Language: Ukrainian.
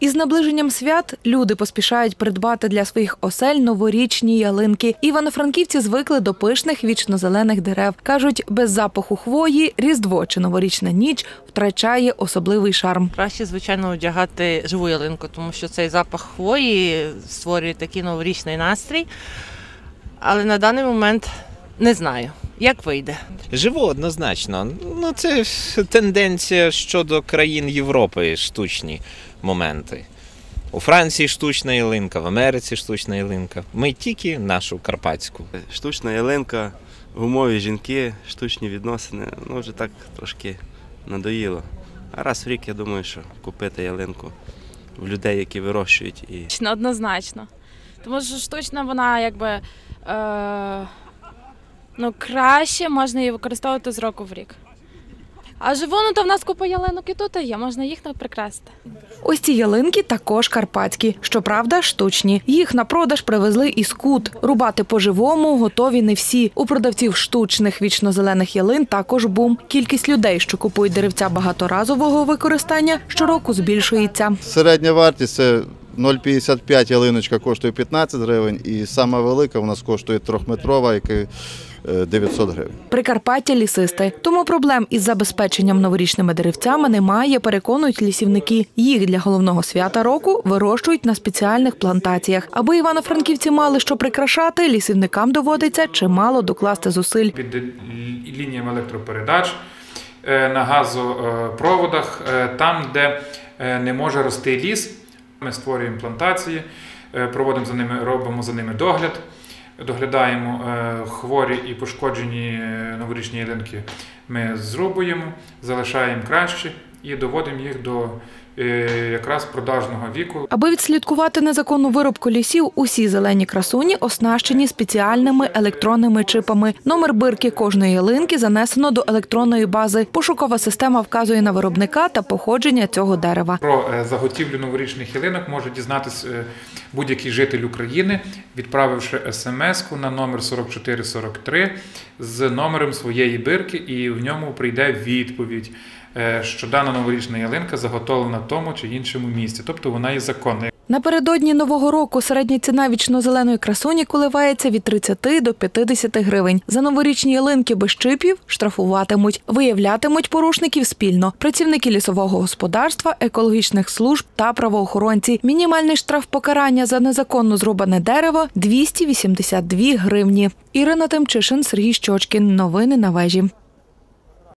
Із наближенням свят люди поспішають придбати для своїх осель новорічні ялинки. Івано-франківці звикли до пишних вічно-зелених дерев. кажуть, без запаху хвої різдво чи новорічна ніч втрачає особливий шарм. Краще, звичайно, одягати живу ялинку, тому що цей запах хвої створює такий новорічний настрій. Але на даний момент не знаю, як вийде. Живу однозначно. Ну, це тенденція щодо країн Європи, штучні моменти. У Франції штучна ялинка, в Америці штучна ялинка. Ми тільки нашу карпатську. Штучна ялинка, гумові жінки, штучні відносини. Ну вже так трошки надоїло. А раз в рік я думаю, що купити ялинку в людей, які вирощують і однозначно. Тому що штучна вона якби е, ну, краще можна її використовувати з року в рік. А живу, ну то в нас купа ялинок і тут є, можна їх не прикрасити. Ось ці ялинки також карпатські, щоправда, штучні. Їх на продаж привезли із кут. Рубати по-живому готові не всі. У продавців штучних вічно-зелених ялин також бум. Кількість людей, що купують деревця багаторазового використання, щороку збільшується. Середня вартість це 0,55 ялиночка коштує 15 гривень, і сама велика у нас коштує трьохметрова, яка 900 гривень. Прикарпаття лісисте, тому проблем із забезпеченням новорічними деревцями немає, переконують лісівники. Їх для головного свята року вирощують на спеціальних плантаціях. Аби івано-франківці мали що прикрашати, лісівникам доводиться чимало докласти зусиль. під лініями електропередач, е, на газопроводах, е, там, де е, не може рости ліс. Ми створюємо плантації, проводимо за ними, робимо за ними догляд, доглядаємо е, хворі і пошкоджені е, новорічні ялинки. Ми зрубуємо, залишаємо краще і доводимо їх до якраз продажного віку. Аби відслідкувати незаконну вирубку лісів, усі зелені красуні оснащені спеціальними електронними чипами. Номер бирки кожної ялинки занесено до електронної бази. Пошукова система вказує на виробника та походження цього дерева. Про е, заготівлю новорічних ялинок може дізнатись е, будь-який житель України, відправивши смс-ку на номер 4443 з номером своєї бирки, і в ньому прийде відповідь, е, що дана новорічна ялинка заготовлена в тому чи іншому місці, тобто вона є законна. Напередодні нового року середня ціна вічно-зеленої красуні коливається від 30 до 50 гривень. За новорічні ялинки без чипів штрафуватимуть, виявлятимуть порушників спільно. Працівники лісового господарства, екологічних служб та правоохоронці. Мінімальний штраф покарання за незаконно зрубане дерево 282 гривні. Ірина Тимчишин, Сергій Щочкін. Новини на вежі.